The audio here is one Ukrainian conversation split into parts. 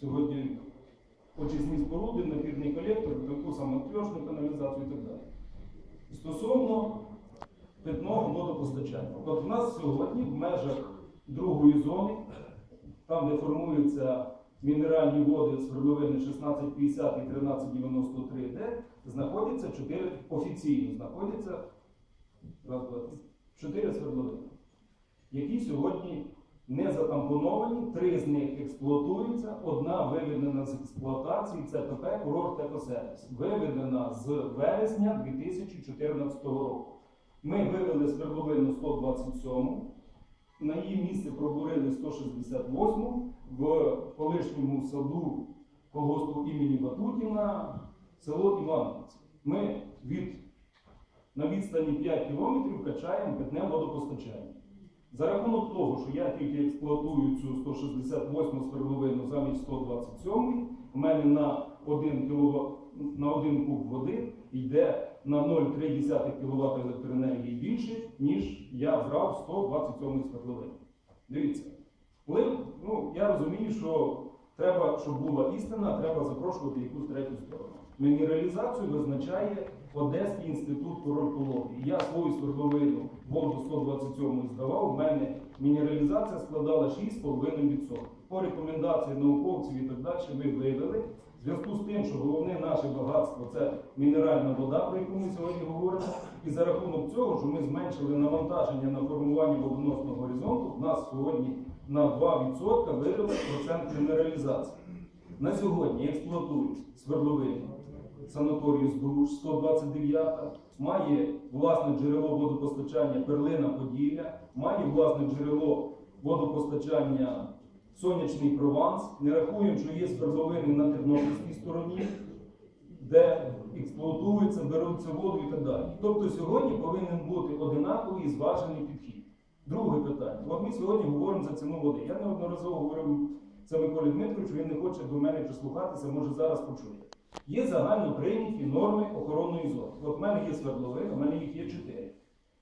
сьогодні очисні споруди, напірний колектор, таку самотверджну каналізацію і так далі. Стосовно питного водопостачання. От в нас сьогодні в межах другої зони, там, де формуються мінеральні води свердловини 1650 і 1393, де знаходяться 4, офіційно знаходяться раз, 4 свердловини, які сьогодні не затампоновані, три з них експлуатуються, одна виведена з експлуатації, це ПП Курорт Екосервіс, виведена з вересня 2014 року. Ми вивели свердловину 127, на її місце пробурили 168 в колишньому саду колгоспу імені Ватутіна, село Івановці. Ми від, на відстані 5 кілометрів качаємо питне водопостачання. За рахунок того, що я тільки експлуатую цю 168 свердловину замість 127, у мене на 1 кВт, на 1 куб води йде на 0,3 кВт електроенергії більше, ніж я брав 127 свердловин. Дивіться, вплив, ну я розумію, що треба, щоб була істина, треба запрошувати якусь третю сторону. Мінералізацію визначає Одеський інститут курортології. Я свою свердловину воду 127 здавав, у мене мінералізація складала 6,5%. По рекомендації науковців і так далі ми вивели. В зв'язку з тим, що головне наше багатство це мінеральна вода, про яку ми сьогодні говоримо, і за рахунок цього, що ми зменшили навантаження на формування водоносного горизонту, в нас сьогодні на 2% вирили процент мінералізації. На сьогодні експлуатують свердловину санаторію Збруч 129, має власне джерело водопостачання Перлина Поділля, має власне джерело водопостачання Сонячний Прованс. Не рахуємо, що є свердловини на Тернопільській стороні, де експлуатуються, беруться воду і так далі. Тобто сьогодні повинен бути одинаковий і зважений підхід. Друге питання. От ми сьогодні говоримо за ціну води. Я неодноразово говорив це Миколі Дмитровичу, він не хоче до мене прислухатися, може зараз почує. Є загально прийняті норми охоронної зони. От в мене є свердловина, в мене їх є 4.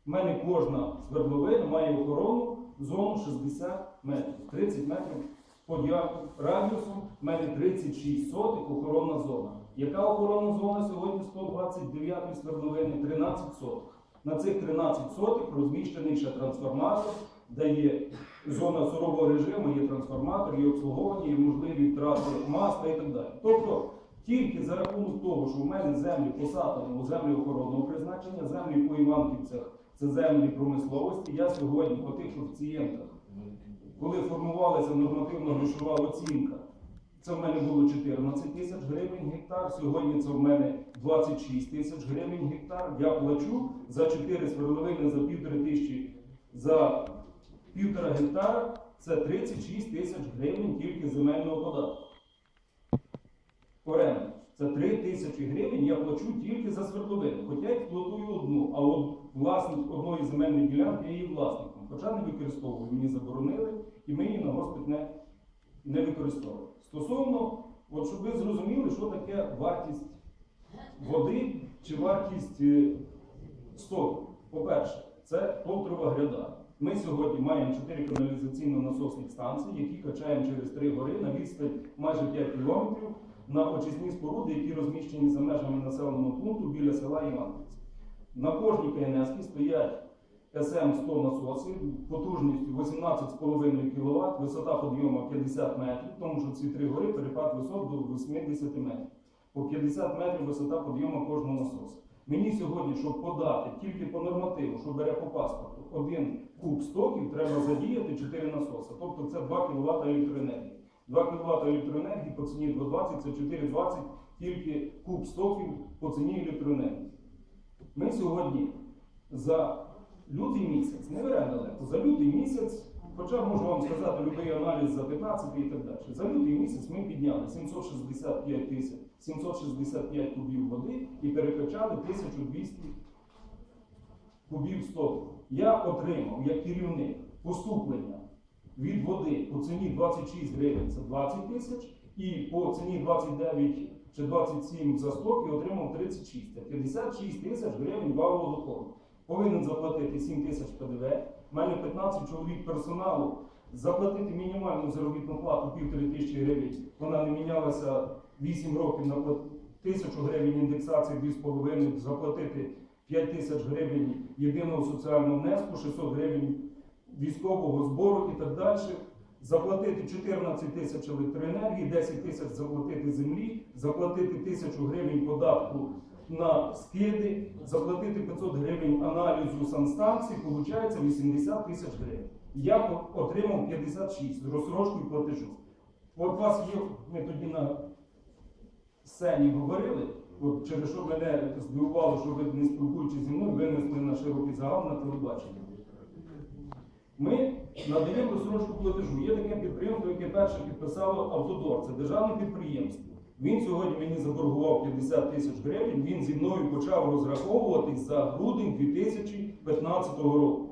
У мене кожна свердловина має охорону зону 60 метрів, 30 метрів по діаметру радіусом, в мене 36 сотих охоронна зона. Яка охоронна зона сьогодні 129 свердловини? 13 сотих. На цих 13 сотих розміщений ще трансформатор, де є зона сурового режиму, є трансформатор, є обслуговування, є можливі втрати масла і так далі. Тобто тільки за рахунок того, що в мене землі посадені у землі охоронного призначення, землі по Іванківцях це землі промисловості, я сьогодні по тих коефіцієнтах, коли формувалася нормативно грошова оцінка, це в мене було 14 тисяч гривень гектар, сьогодні це в мене 26 тисяч гривень гектар. Я плачу за 4 свердловини за півтори тисячі за півтора гектара, це 36 тисяч гривень тільки земельного податку. Оренда. Це 3 тисячі гривень я плачу тільки за свердловину. Хоча я експлуатую одну, а от власник одної земельної ділянки я її власником. Хоча не використовую, мені заборонили, і ми її на госпит не, не використовуємо. Стосовно, от щоб ви зрозуміли, що таке вартість води чи вартість е, стоку. По-перше, це полтрова гряда. Ми сьогодні маємо 4 каналізаційно-насосних станції, які качаємо через 3 гори на відстань майже 5 кілометрів на очисні споруди, які розміщені за межами населеного пункту біля села Івановці. На кожній КНС стоять СМ-100 насоси потужністю 18,5 кВт, висота підйому 50 метрів, тому що ці три гори перепад висот до 80 метрів. По 50 метрів висота підйому кожного насосу. Мені сьогодні, щоб подати тільки по нормативу, що бере по паспорту, один куб стоків, треба задіяти 4 насоси. Тобто це 2 кВт електроенергії. 2 кВт електроенергії по ціні 2,20 це 4,20 тільки куб стоків по ціні електроенергії. Ми сьогодні за лютий місяць, не беремо далеко, за лютий місяць, хоча можу вам сказати любий аналіз за 15 і так далі. За лютий місяць ми підняли 765 тисяч 765 кубів води і перекачали 1200 кубів стоку. Я отримав як керівник поступлення від води по ціні 26 гривень це 20 тисяч, і по ціні 29 чи 27 за сток я отримав 36. Це 56 тисяч гривень валового доходу. Повинен заплатити 7 тисяч ПДВ. У мене 15 чоловік персоналу заплатити мінімальну заробітну плату півтори тисячі гривень. Вона не мінялася 8 років на тисячу гривень індексації 2,5, заплатити 5 тисяч гривень єдиного соціального внеску, 600 гривень військового збору і так далі. Заплатити 14 тисяч електроенергії, 10 тисяч заплатити землі, заплатити тисячу гривень податку на скиди, заплатити 500 гривень аналізу санстанції, виходить 80 тисяч гривень. Я отримав 56 з розсрочкою платежу. От вас є, ми тоді на сцені говорили, от через що мене здивувало, що ви не спілкуючись зі мною, винесли на широкий загал на телебачення. Ми надаємо розсрочку платежу. Є таке підприємство, яке перше підписало Автодор. Це державне підприємство. Він сьогодні мені заборгував 50 тисяч гривень. Він зі мною почав розраховуватись за грудень 2015 року.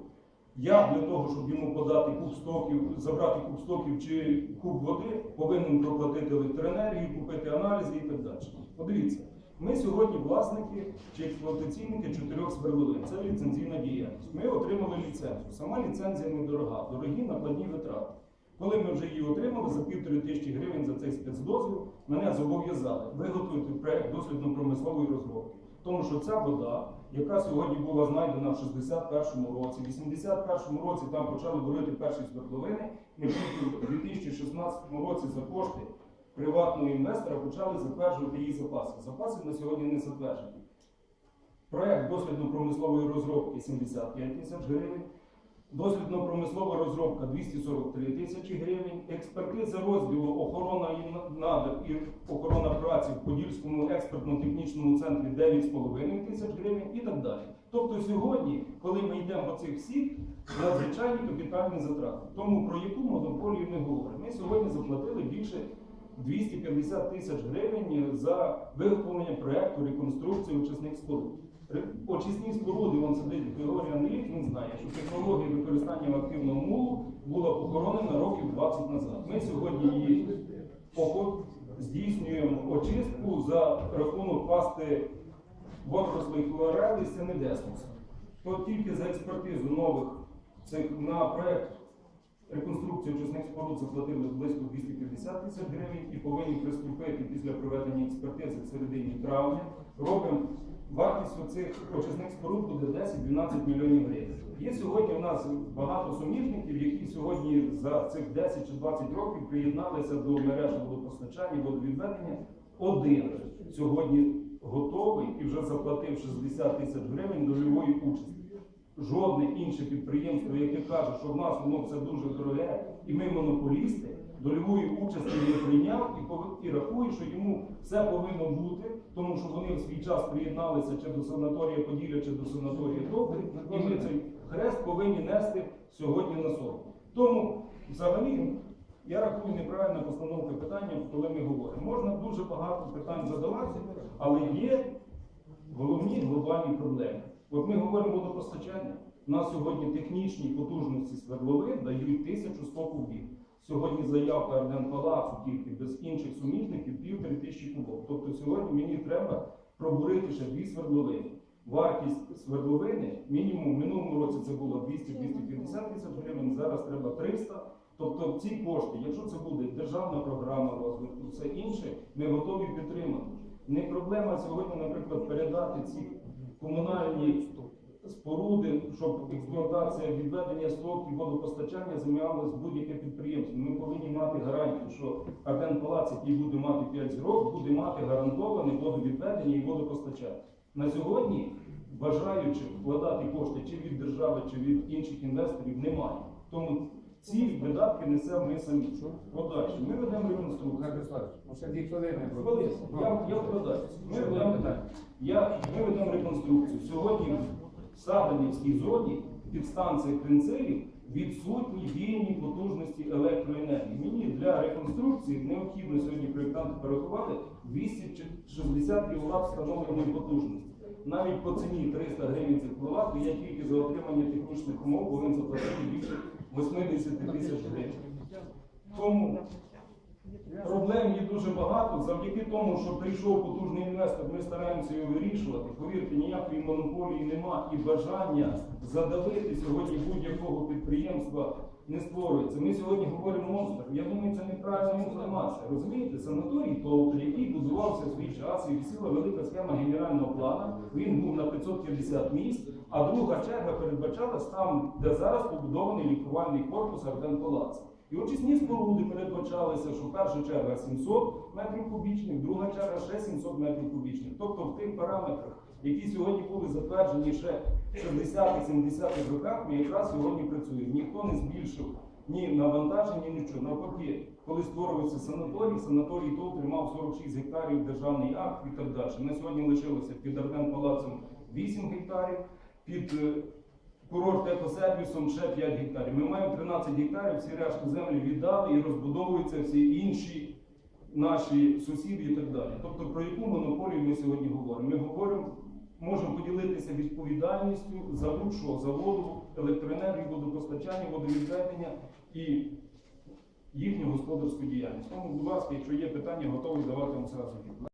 Я для того, щоб йому подати куб стоків, забрати куб стоків чи куб води, повинен проплатити електроенергію, купити аналізи і так далі. Подивіться, ми сьогодні власники чи експлуатаційники чотирьох свердловин. Це ліцензійна діяльність. Ми отримали ліцензію. Сама ліцензія недорога, дорогі накладні витрати. Коли ми вже її отримали за півтори тисячі гривень за цей спецдозвіл, мене зобов'язали виготовити проект дослідно-промислової розробки. Тому що ця вода, яка сьогодні була знайдена в 61-му році, в 81-му році там почали бурити перші свердловини, ми в 2016 році за кошти приватного інвестора почали затверджувати її запаси. Запаси на сьогодні не затверджені. Проект дослідно-промислової розробки 75 тисяч гривень. Дослідно-промислова розробка 243 тисячі гривень, експертиза розділу охорона і надр і охорона праці в Подільському експертно-технічному центрі 9,5 тисяч гривень і так далі. Тобто сьогодні, коли ми йдемо по цих всіх, надзвичайні капітальні затрати. Тому про яку монополію ми говоримо? Ми сьогодні заплатили більше 250 тисяч гривень за виготовлення проекту реконструкції очисних споруд. Очисні споруди, вон сидить Григорій Андрійович, він знає, що технологія використання активного мулу була похоронена років 20 назад. Ми сьогодні її здійснюємо очистку за рахунок пасти водорослих хлорелі синедесмуса. То тільки за експертизу нових цих на проект реконструкції очисних споруд заплатили близько 250 тисяч гривень і повинні приступити після проведення експертизи в середині травня. Робимо вартість оцих очисних споруд буде 10-12 мільйонів гривень. Є сьогодні у нас багато суміжників, які сьогодні за цих 10 чи 20 років приєдналися до мереж водопостачання, водовідведення. Один сьогодні готовий і вже заплатив 60 тисяч гривень дольової участі. Жодне інше підприємство, яке каже, що в нас воно все дуже дороге, і ми монополісти, дольової участі не прийняв і, рахує, що йому все повинно бути, тому що вони в свій час приєдналися чи до санаторія Поділля, чи до санаторія Добрий, і ми цей хрест повинні нести сьогодні на собі. Тому взагалі я рахую неправильна постановка питання, коли ми говоримо. Можна дуже багато питань задавати, але є головні глобальні проблеми. От ми говоримо водопостачання. У нас сьогодні технічні потужності свердловин дають тисячу сто кубів. Сьогодні заявка Арден Палацу тільки без інших суміжників півтори тисячі кубов. Тобто сьогодні мені треба пробурити ще дві свердловини. Вартість свердловини мінімум в минулому році це було 200-250 тисяч гривень, зараз треба 300. Тобто ці кошти, якщо це буде державна програма розвитку, все інше, ми готові підтримати. Не проблема сьогодні, наприклад, передати ці комунальні споруди, щоб експлуатація відведення стоків водопостачання займалось будь-яке підприємство. Ми повинні мати гарантію, що Арден Палац, який буде мати 5 зірок, буде мати гарантоване водовідведення і водопостачання. На сьогодні бажаючих вкладати кошти чи від держави, чи від інших інвесторів немає. Тому ці видатки несемо ми самі. Подальше. Ми ведемо реконструкцію. Ну. Хвилину. Я, вкладаюся. Ми ведемо, я, ми ведемо реконструкцію. Сьогодні в Саданівській зоні підстанція Кринцелів відсутні вільні потужності електроенергії. Мені для реконструкції необхідно сьогодні проєктанти порахували 260 кВт встановленої потужності. Навіть по ціні 300 гривень за кВт я тільки за отримання технічних умов повинен заплатити 80 тисяч гривень. Тому Проблем є дуже багато. Завдяки тому, що прийшов потужний інвестор, ми стараємося його вирішувати. Повірте, ніякої монополії нема і бажання задавити сьогодні будь-якого підприємства не створюється. Ми сьогодні говоримо монстр. Я думаю, це неправильна інформація. Розумієте, санаторій Товтр, який будувався в свій час і всіла велика схема генерального плану, він був на 550 місць, а друга черга передбачалась там, де зараз побудований лікувальний корпус Артем Палац. І очисні споруди передбачалися, що перша черга 700 метрів кубічних, друга черга ще 700 метрів кубічних. Тобто в тих параметрах, які сьогодні були затверджені ще в 60-70-х роках, ми якраз сьогодні працюємо. Ніхто не збільшив ні навантаження, нічого. Навпаки, коли створювався санаторій, санаторій ТОВ тримав 46 гектарів державний акт і так далі. На сьогодні лишилося під Артем Палацом 8 гектарів, під е, курорт екосервісом ще 5 гектарів. Ми маємо 13 гектарів, всі решту землі віддали і розбудовуються всі інші наші сусіди і так далі. Тобто про яку монополію ми сьогодні говоримо? Ми говоримо, можемо поділитися відповідальністю за будь-що, за електроенергію, водопостачання, водовідведення і їхню господарську діяльність. Тому, будь ласка, якщо є питання, готовий давати вам зразу відповідь.